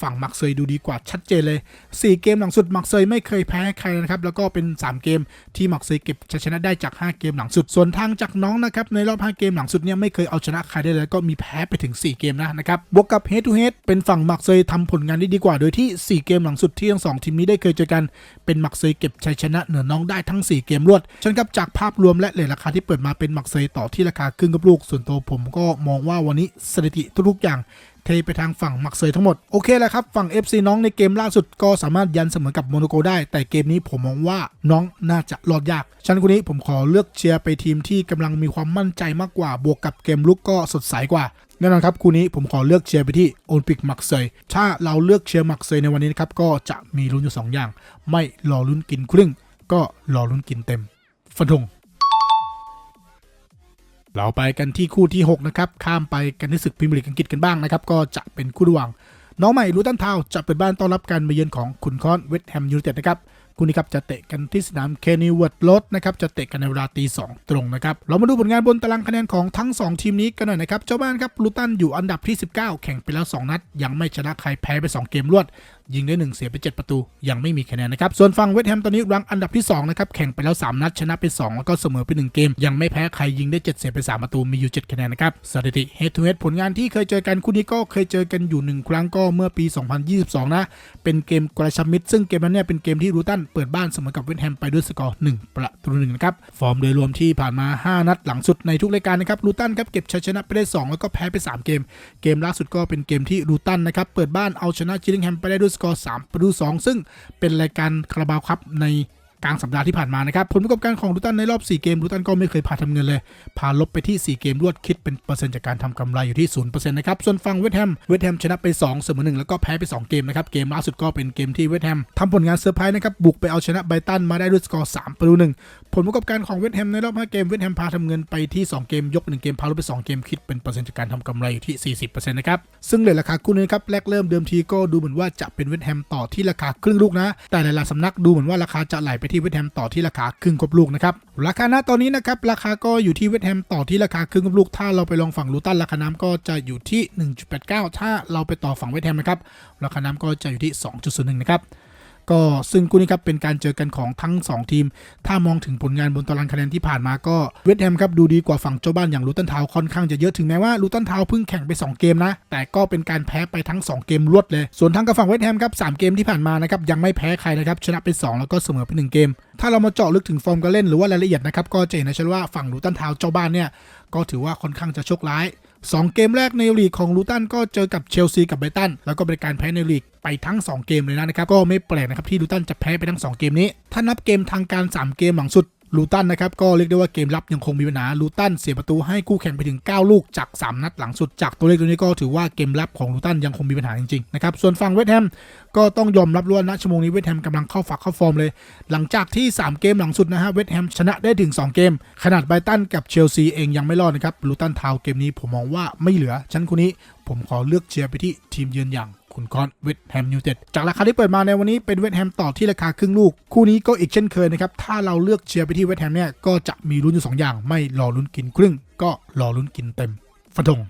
ฝั่งมักเซยดูดีกว่าชัดเจนเลย 4 เกมหลังสุดมักเซยไม่เคยแพ้ใครนะครับแล้วก็เป็น 3 เกมที่มักเซยเก็บชัยชนะได้จาก 5 เกมหลังสุด ส่วนทางจากน้องนะครับในรอบ 5 เกมหลังสุดเนี่ยไม่เคยเอาชนะใครได้เลยก็มีแพ้ไปถึง 4 เกมนะนะครับบวกกับ head to head เป็นฝั่งมักเซยทำผลงานได้ดีกว่า โดยที่ 4 เกมหลังสุดที่ทั้งสองทีมนี้ได้เคยเจอกันเป็นมักเซยเก็บชัยชนะเหนือน้องได้ทั้ง 4 เกมรวดฉันครับจากภาพรวมและเลทราคาที่เปิดมาเป็นมักเซยต่อที่ราคาครึ่งกับลูก ส่วนตัวผมก็มองว่าวันนี้สถิติทุกๆอย่างเทไปทางฝั่งมักเซยทั้งหมด โอเคแล้วครับ ฝั่ง FC น้องในเกมล่าสุดก็สามารถยันเสมอกับโมโนโกได้ แต่เกมนี้ผมมองว่าน้องน่าจะรอดยากฉะนันคนนี้ผมขอเลือกเชียร์ไปทีมที่กำลังมีความมั่นใจมากกว่า บวกกับเกมลุกก็สดใสกว่าแน่นอนครับคู่นี้ผมขอเลือกเชียร์ไปที่โอลิมปิกมักเซยถ้าเราเลือกเชียร์มักเซยในวันนี้นะครับก็จะมีลุ้นอยู่สองอย่าง ไม่รอลุ้นกินครึ่ง ก็รอลุ้นกินเต็มฟันธง เราไปกันที่คู่ที่ 6 นะครับ ข้ามไปกันที่ศึกพรีเมียร์ลีกอังกฤษกันบ้างนะครับ ก็จะเป็นคู่ระหว่างน้องใหม่ลูตันทาวจะเปิดบ้านต้อนรับการมาเยือนของขุนคอนเวสต์แฮมยูไนเต็ดนะครับคู่นี้ครับจะเตะกันที่สนามเคนิเวิร์ดโรดนะครับจะเตะกันในเวลาตีสองตรงนะครับ เรามาดูผลงานบนตารางคะแนนของทั้ง 2 ทีมนี้กันหน่อยนะครับ เจ้าบ้านครับลูตันอยู่อันดับที่ 19 แข่งไปแล้ว 2 นัด ยังไม่ชนะใครแพ้ไป 2 เกมรวด ยิงได้1เสียไป 7 ประตู ยังไม่มีคะแนนนะครับ ส่วนฝั่งเวสต์แฮมตอนนี้รังอันดับที่2นะครับแข่งไปแล้ว 3 นัดชนะไป 2 แล้วก็เสมอไป 1 เกม ยังไม่แพ้ใครยิงได้ 7 เสียไป 3 ประตูมีอยู่ 7 คะแนนนะครับสถิติ head to head ผลงานที่เคยเจอกันคู่นี้ก็เคยเจอกันอยู่ 1 ครั้งก็เมื่อปี 2022 นะ เป็นเกมกระชับมิตรซึ่งเกมนั้นเนี่ยเป็นเกมที่รูตันเปิดบ้านเสมอกับเวสต์แฮมไปด้วยสกอร์1ประตูหนึ่งนะครับฟอร์มโดยรวมที่ผ่านมา 5 นัดหลังสุดในทุกรายการนะครับรูตันครับเก็บชัยชนะไปได้ 2 แล้วก็แพ้ไป 3 เกม เกมล่าสุดก็เป็นเกมที่รูตันนะครับเปิดบ้านเอาชนะจิลิงแฮมไปได้ด้วยสกอร์3ประตู2ซึ่งเป็นรายการคาราบาวครับใน กลางสัปดาห์ที่ผ่านมานะครับ ผลประกอบการของรูตันในรอบ 4 เกมรูตันก็ไม่เคยพาทำเงินเลย พาลบไปที่ 4 เกมรวดคิดเป็นเปอร์เซ็นต์จากการทำกำไรอยู่ที่ 0%นะครับ ส่วนฝั่งเวสต์แฮม เวสต์แฮมชนะไป 2 เสมอ1แล้วก็แพ้ไป 2 เกมนะครับ เกมล่าสุดก็เป็นเกมที่เวสต์แฮมทำผลงานเซอร์ไพรส์นะครับ บุกไปเอาชนะไบตันมาได้ด้วยสกอร์ 3 ประตู1ผลประกอบการของเวสต์แฮมในรอบ 5 เกม เวสต์แฮมพาทำเงินไปที่ 2 เกม ยก 1 เกม พาลบไป 2 เกม คิดเป็นเปอร์เซ็นต์จากการทำกำไรอยู่ที่ 40%นะครับซึ่งเลยราคาคู่นี้ครับแรกเริ่มเดิมทีก็ดูเหมือนว่าจะเป็นเวสต์แฮมต่อที่ราคาครึ่งลูกนะแต่หลายๆสำนักดูเหมือนว่าราคาจะไหลไปที่เวสแฮมต่อที่ราคาครึ่งครบลูกนะครับราคาณตอนนี้นะครับราคาก็อยู่ที่เวสแฮมต่อที่ราคาครึ่งครบลูก ถ้าเราไปลองฝั่งลูตันราคาน้ำก็จะอยู่ที่ 1.89 ถ้าเราไปต่อฝั่งเวสแฮมนะครับราคาน้ำก็จะอยู่ที่ 2.01นะครับ ก็ซึ่งคู่นี้ครับเป็นการเจอกันของทั้ง 2 ทีม ถ้ามองถึงผลงานบนตารางคะแนนที่ผ่านมาก็เวสต์แฮมครับดูดีกว่าฝั่งเจ้าบ้านอย่างลูตันทาวค่อนข้างจะเยอะถึงแม้ว่าลูตันทาวเพิ่งแข่งไป 2 เกมนะ แต่ก็เป็นการแพ้ไปทั้ง 2 เกมรวดเลย ส่วนทางกับฝั่งเวสต์แฮมครับสามเกมที่ผ่านมานะครับยังไม่แพ้ใครนะครับชนะไป2แล้วก็เสมอไป1เกม ถ้าเรามาเจาะลึกถึงฟอร์มการเล่นหรือว่ารายละเอียดนะครับก็จะเห็นนะชัดว่าฝั่งลูตันทาวเจ้าบ้านเนี่ยก็ถือว่าค่อนข้างจะโชคร้าย2เกมแรกในลีกของลูตันก็เจอกับเชลซีกับไบตัน แล้วก็เป็นการแพ้ในลีก ไปทั้ง 2 เกมเลยนะครับ ก็ไม่แปลกนะครับที่ลูตันจะแพ้ไปทั้ง 2 เกมนี้ ถ้านับเกมทางการ 3 เกมหลังสุดลูตันนะครับก็เรียกได้ว่าเกมรับยังคงมีปัญหาลูตันเสียประตูให้คู่แข่งไปถึง 9 ลูกจาก 3 นัดหลังสุดจากตัวเลขตัวนี้ก็ถือว่าเกมรับของลูตันยังคงมีปัญหาจริงๆนะครับส่วนฝั่งเวสต์แฮมก็ต้องยอมรับว่าณชั่วโมงนี้เวสต์แฮมกำลังเข้าฝักเข้าฟอร์มเลย หลังจากที่ 3 เกมหลังสุดนะฮะเวสต์แฮมชนะได้ถึง 2 เกม ขนาดไบรตันกับเชลซีเองยังไม่รอดนะครับลูตันทาวเกมนี้ผมมองว่าไม่เหลือชั้นคู่นี้ ผมขอเลือกเชียร์ไปที่ทีมเยือนอย่าง ขุนคอนเวสต์แฮมยูเต็ดจากราคาที่เปิดมาในวันนี้เป็นเวสต์แฮมต่อที่ราคาครึ่งลูก คู่นี้ก็อีกเช่นเคยนะครับ ถ้าเราเลือกเชียร์ไปที่เวสต์แฮมเนี่ยก็จะมีลุ้นอยู่2อย่าง ไม่รอลุ้นกินครึ่ง ก็รอลุ้นกินเต็มฟันธง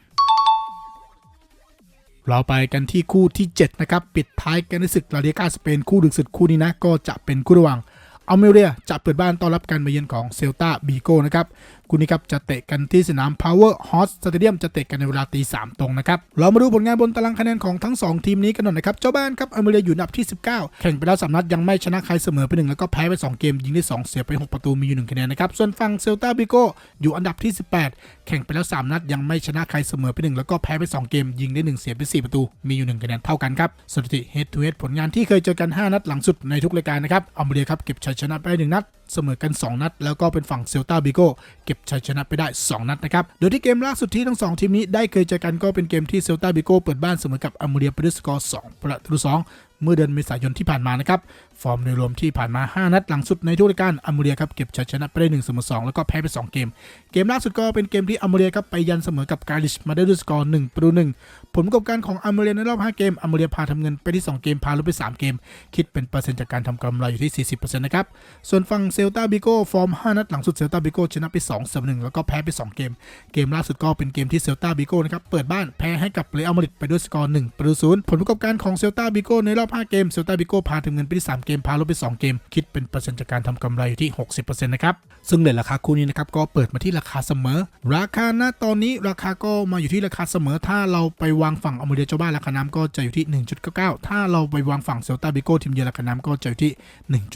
เราไปกันที่คู่ที่ 7 นะครับ ปิดท้ายกันในศึกลาลิกาสเปนคู่ดึกสุดคู่นี้นะ ก็จะเป็นคู่ระหว่างอัลเมเรียจะเปิดบ้านต้อนรับการมาเยือนของเซลตาบีโกนะครับ คู่นี้ครับจะเตะกันที่สนาม Power Horse Stadium จะเตะกันในเวลาตีสามตรงนะครับ เรามาดูผลงานบนตารางคะแนนของทั้ง 2 ทีมนี้กันหน่อยนะครับ เจ้าบ้านครับอัลเมเรียอยู่อันดับที่ 19 แข่งไปแล้วสามนัดยังไม่ชนะใครเสมอไปหนึ่งแล้วก็แพ้ไป 2 เกม ยิงได้ 2 เสียไป 6 ประตูมีอยู่1คะแนนนะครับ ส่วนฝั่งเซลตาบิโกอยู่อันดับที่ 18 แข่งไปแล้ว3นัดยังไม่ชนะใครเสมอไปหนึ่งแล้วก็แพ้ไป 2 เกม ยิงได้ 1 เสียไป 4 ประตูมีอยู่1คะแนนเท่ากันครับสถิติ head to head ผลงานที่เคยเจอกัน 5 นัดหลังสุดในทุกรายการนะครับอัลเมเรียครับเก็บชัยชนะไป1นัดเสมอกัน 2 นัด แล้วก็เป็นฝั่งเซลตาบิโกเก็บชัยชนะไปได้ 2 นัดนะครับ โดยที่เกมล่าสุดที่ทั้ง 2 ทีมนี้ได้เคยเจอกันก็เป็นเกมที่เซลตาบิโกเปิดบ้านเสมอกับอัมเรียไปด้วยสกอร์2ประตู2เมื่อเดือนเมษายนที่ผ่านมานะครับ ฟอร์มโดยรวมที่ผ่านมา 5 นัดหลังสุดในทุกรายการอัมเรียครับเก็บชัยชนะไปได้1เสมอ2แล้วก็แพ้ไป 2 เกม เกมล่าสุดก็เป็นเกมที่อัมเรียครับไปยันเสมอกับการิชมาได้ด้วยสกอร์1ประตู1ผลประกอบการของอัมเรียในรอบ 5 เกมอัมเรียพาทำเงินไปที่ 2 เกมพาลดไป 3 เกม คิดเป็นเปอร์เซ็นต์จากการทำกำไรอยู่ที่ 40%นะครับส่วนฝั่งเซลตาบิโก้ฟอร์ม 5 นัดหลังสุดเซลตาบิโก้ชนะไป2เสมอ1แล้วก็แพ้ไป 2 เกม เกมล่าสุดก็เป็นเกมที่เซลตาบิโก้นะครับเปิดบ้านแพ้ให้กับเรอัลมาดริดไปด้วยสกอร์1ประตูศูนย์ผลประกอบการของเซลตาบิโก้ในรอบ 5 เกมเซลตาบิโก้พาทำเงินไปที่3เกมพาลดไป 2 เกม คิดเป็นเปอร์เซ็นต์จากการทำกำไรอยู่ที่ 60%นะครับ ซึ่งเลทราคาคู่นี้นะครับก็เปิดมาที่ราคาเสมอ ราคาณตอนนี้ราคาก็มาอยู่ที่ราคาเสมอ ถ้าเราไปวางฝั่งอเมริกาเจ้าบ้านราคาน้ำก็จะอยู่ที่ 1.99 ถ้าเราไปวางฝั่งเซลตาบิโก้ทีมเยือนราคาน้ำก็จะอยู่ที่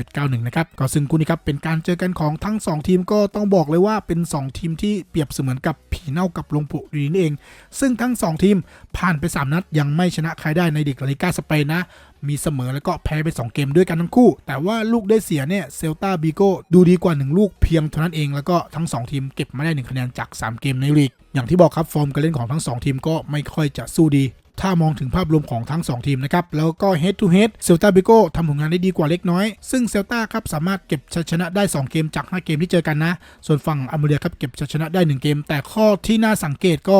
1.91 นะครับก็ซึ่งคู่นี้ครับเป็นการเจอกันของทั้ง 2 ทีมก็ต้องบอกเลยว่าเป็น 2 ทีมที่เปรียบเสมือนกับผีเน่ากับลงผุดีนี่เอง ซึ่งทั้ง 2 ทีมผ่านไป 3 นัดยังไม่ชนะใครได้ในดิกลาลิก้าสเปนนะ มีเสมอแล้วก็แพ้ไป 2 เกมด้วยกันทั้งคู่ แต่ว่าลูกได้เสียเนี่ยเซลตาบิโก้ดูดีกว่า 1 ลูกเพียงเท่านั้นเองแล้วก็ทั้ง 2 ทีมเก็บมาได้ 1 คะแนนจาก 3 เกมในลีกอย่างที่บอกครับฟอร์มการเล่นของทั้ง 2 ทีมก็ไม่ค่อยจะสู้ดี ถ้ามองถึงภาพรวมของทั้ง 2 ทีมนะครับ แล้วก็ head to head เซลตาบิโก้ทำผลงานได้ดีกว่าเล็กน้อย ซึ่งเซลตาครับสามารถเก็บชัยชนะได้ 2 เกมจาก 5 เกมที่เจอกันนะ ส่วนฝั่งอเมริกาครับเก็บชัยชนะได้ 1 เกม แต่ข้อที่น่าสังเกตก็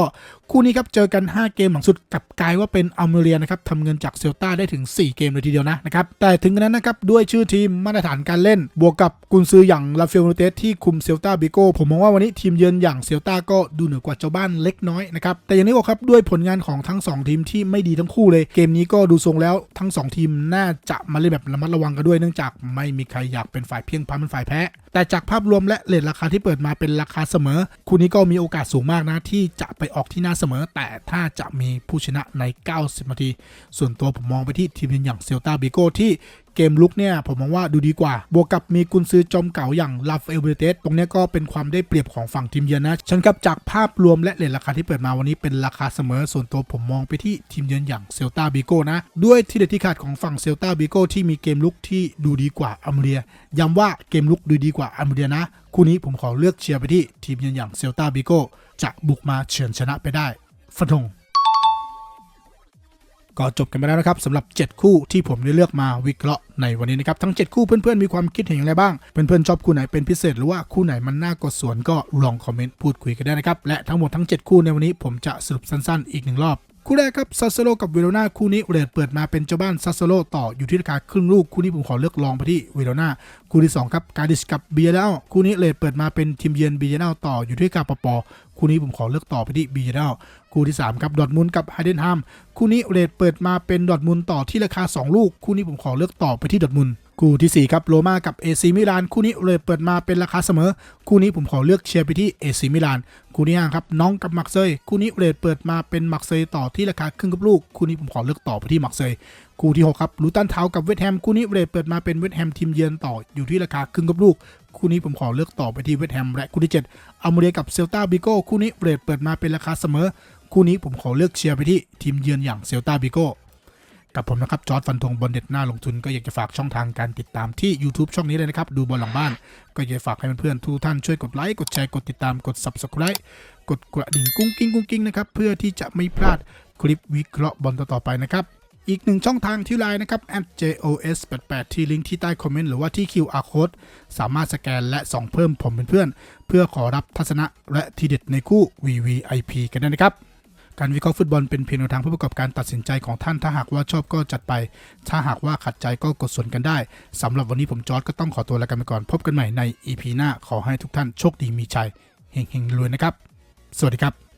คู่นี้ครับเจอกัน 5 เกมหลังสุดกับกลายว่าเป็นอเมริกานะครับทำเงินจากเซลตาได้ถึง 4 เกมเลยทีเดียวนะนะครับแต่ถึงกระนั้นนะครับด้วยชื่อทีมมาตรฐานการเล่น บวกกับกุนซืออย่างลาเฟลโนเตสที่คุมเซลตาบิโก้ผมมองว่าวันนี้ทีมเยือนอย่างเซลตาก็ดูเหนือกว่าเจ้าบ้านเล็กน้อยนะครับแต่อย่างนี้บอกครับด้วยผลงานของทั้ง 2 ทีมที่ไม่ดีทั้งคู่เลย เกมนี้ก็ดูทรงแล้วทั้ง 2 ทีมน่าจะมาเล่นแบบระมัดระวังกันด้วยเนื่องจากไม่มีใครอยากเป็นฝ่ายเพียงพล้ำเป็นฝ่ายแพ้ แต่จากภาพรวมและเลทราคาที่เปิดมาเป็นราคาเสมอ คู่นี้ก็มีโอกาสสูงมากนะ ที่จะไปออกที่หน้าเสมอ แต่ถ้าจะมีผู้ชนะใน 90นาทีส่วนตัวผมมองไปที่ทีมอนอย่างเซลตาบิโกที่ เกมลุกเนี่ยผมมองว่าดูดีกว่า บวกกับมีกุนซือจอมเก่าอย่างลาฟเอลเบเตสตรงนี้ก็เป็นความได้เปรียบของฝั่งทีมเยือนนะฉันครับจากภาพรวมและเลทราคาที่เปิดมาวันนี้เป็นราคาเสมอส่วนตัวผมมองไปที่ทีมเยือนอย่างเซลตาบิโก้นะ ด้วยที่เด็ดที่ขาดของฝั่งเซลตาบิโก้ที่มีเกมลุกที่ดูดีกว่าอัมเรียย้ำว่าเกมลุกดูดีกว่าอัมเรียนะคู่นี้ผมขอเลือกเชียร์ไปที่ทีมเยือนอย่างเซลตาบิโก้จะบุกมาเฉือนชนะไปได้ฟันธง ก็จบกันไปแล้วนะครับสำหรับ 7 คู่ที่ผมได้เลือกมาวิเคราะห์ในวันนี้นะครับทั้ง 7 คู่เพื่อนๆมีความคิดเห็นอย่างไรบ้างเพื่อนๆชอบคู่ไหนเป็นพิเศษหรือว่าคู่ไหนมันน่ากดสวนก็ลองคอมเมนต์พูดคุยกันได้นะครับและทั้งหมดทั้ง 7 คู่ในวันนี้ผมจะสรุปสั้นๆ อีกหนึ่งรอบ คู่แรกครับซัสโซโลกับเวโรนาคู่นี้เรทเปิดมาเป็นเจ้าบ้านซัสโซโลต่ออยู่ที่ราคาครึ่งลูกคู่นี้ผมขอเลือกลองไปที่เวโรนาคู่ที่สองครับการดิชกับเบียร์แล้วคู่นี้เรทเปิดมาเป็นทีมเยือนเบียร์ต่ออยู่ที่กาปปคู่นี้ผมขอเลือกต่อไปที่เบียร์คู่ที่ 3 ครับดอทมุนกับไฮเดนฮัมคู่นี้เรทเปิดมาเป็นดอทมุนต่อที่ราคา 2 ลูก คู่นี้ผมขอเลือกต่อไปที่ดอทมุน คู่ที่ 4 ครับโรม่ากับเอซีมิลานคู่นี้เรทเปิดมาเป็นราคาเสมอ คู่นี้ผมขอเลือกเชียร์ไปที่เอซีมิลานคู่ที่5ครับน้องกับมักเซยคู่นี้เรทเปิดมาเป็นมักเซยต่อที่ราคาครึ่งกับลูก คู่นี้ผมขอเลือกต่อไปที่มักเซยคู่ที่6ครับลูตันเทากับเวสแฮมคู่นี้เรทเปิดมาเป็นเวสแฮมทีมเยือนต่ออยู่ที่ราคาครึ่งกับลูก คู่นี้ผมขอเลือกต่อไปที่เวสแฮมและคู่ที่7อัลเมเรียกับเซลตาบิโก้คู่นี้เรทเปิดมาเป็นราคาเสมอ คู่นี้ผมขอเลือกเชียร์ไปที่ทีมเยือนอย่างเซลตาบิโก้ กับผมนะครับจอร์ดฟันธงบอลเด็ดหน้าลงทุนก็อยากจะฝากช่องทางการติดตามที่ YouTube ช่องนี้เลยนะครับ ดูบอลหลังบ้าน ก็อยากจะฝากให้เพื่อนๆทุกท่านช่วยกดไลค์กดแชร์กดติดตามกด Subscribe กดกระดิ่งกุ้งกิ้งกุ้งกิ้งนะครับเพื่อที่จะไม่พลาดคลิปวิเคราะห์บอลต่อๆไปนะครับอีกหนึ่งช่องทางที่ไลน์นะครับ @jos88 ที่ลิงก์ที่ใต้คอมเมนต์หรือว่าที่ QR code สามารถสแกนและส่องเพิ่มผมเป็นเพื่อน เพื่อขอรับทัศนะและทีเด็ดในคู่ VVIP กันได้นะครับ การวิเคราะห์ฟุตบอลเป็นเพียงแนวทางเพื่อประกอบการตัดสินใจของท่าน ถ้าหากว่าชอบก็จัดไป ถ้าหากว่าขัดใจก็กดส่วนกันได้สำหรับวันนี้ผมจอร์ดก็ต้องขอตัวลากันไปก่อน พบกันใหม่ใน EP หน้า ขอให้ทุกท่านโชคดีมีชัยเฮงๆรวยนะครับ สวัสดีครับ